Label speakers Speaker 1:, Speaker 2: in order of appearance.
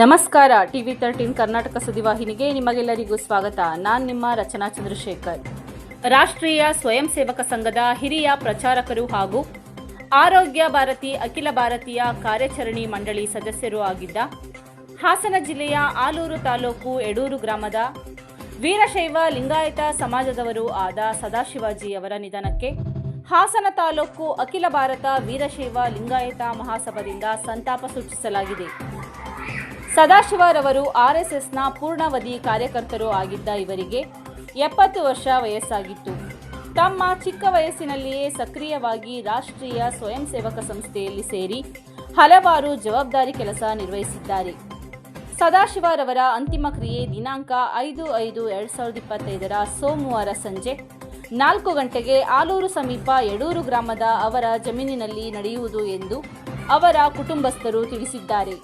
Speaker 1: ನಮಸ್ಕಾರ. TV thirteen Karnataka ಸುದ್ದಿವಾಹಿನಿಗೆ ನಿಮಗೆಲ್ಲರಿಗೂ ಸ್ವಾಗತ. ನಾನು ನಿಮ್ಮ ರಚನಾ ಚಂದ್ರಶೇಖರ್. ರಾಷ್ಟ್ರೀಯ ಸ್ವಯಂ ಸೇವಕ ಸಂಘದ ಹಿರಿಯ ಪ್ರಚಾರಕರು ಹಾಗೂ ಆರೋಗ್ಯ ಭಾರತಿ, ಅಖಿಲ ಭಾರತೀಯ ಕಾರ್ಯಾಚರಣಿ ಮಂಡಳಿ ಸದಸ್ಯರು ಆಗಿದ್ದ ಹಾಸನ ಜಿಲ್ಲೆಯ ಆಲೂರು ತಾಲೂಕು ಎಡೂರು ಗ್ರಾಮದ ವೀರಶೈವ ಲಿಂಗಾಯತ ಸಮಾಜದವರು ಆದ ಸದಾಶಿವಾಜಿ ಅವರ ನಿಧನಕ್ಕೆ ಹಾಸನ ತಾಲೂಕು ಅಖಿಲ ಭಾರತ ವೀರಶೈವ ಲಿಂಗಾಯತ ಮಹಾಸಭಾದಿಂದ ಸಂತಾಪ ಸೂಚಿಸಲಾಗಿದೆ. ಸದಾಶಿವರವರು ಆರ್ಎಸ್ಎಸ್ನ ಪೂರ್ಣಾವಧಿ ಕಾರ್ಯಕರ್ತರು ಆಗಿದ್ದ ಇವರಿಗೆ ಎಪ್ಪತ್ತು ವರ್ಷ ವಯಸ್ಸಾಗಿತ್ತು. ತಮ್ಮ ಚಿಕ್ಕ ವಯಸ್ಸಿನಲ್ಲಿಯೇ ಸಕ್ರಿಯವಾಗಿ ರಾಷ್ಟ್ರೀಯ ಸ್ವಯಂ ಸೇವಕ ಸಂಸ್ಥೆಯಲ್ಲಿ ಸೇರಿ ಹಲವಾರು ಜವಾಬ್ದಾರಿ ಕೆಲಸ ನಿರ್ವಹಿಸಿದ್ದಾರೆ. ಸದಾಶಿವರವರ ಅಂತಿಮ ಕ್ರಿಯೆ ದಿನಾಂಕ ಐದು ಐದು ಎರಡು ಸಾವಿರದ ಇಪ್ಪತ್ತೈದರ ಸೋಮವಾರ ಸಂಜೆ ನಾಲ್ಕು ಗಂಟೆಗೆ ಆಲೂರು ಸಮೀಪ ಯಡೂರು ಗ್ರಾಮದ ಅವರ ಜಮೀನಿನಲ್ಲಿ ನಡೆಯುವುದು ಎಂದು ಅವರ ಕುಟುಂಬಸ್ಥರು ತಿಳಿಸಿದ್ದಾರೆ.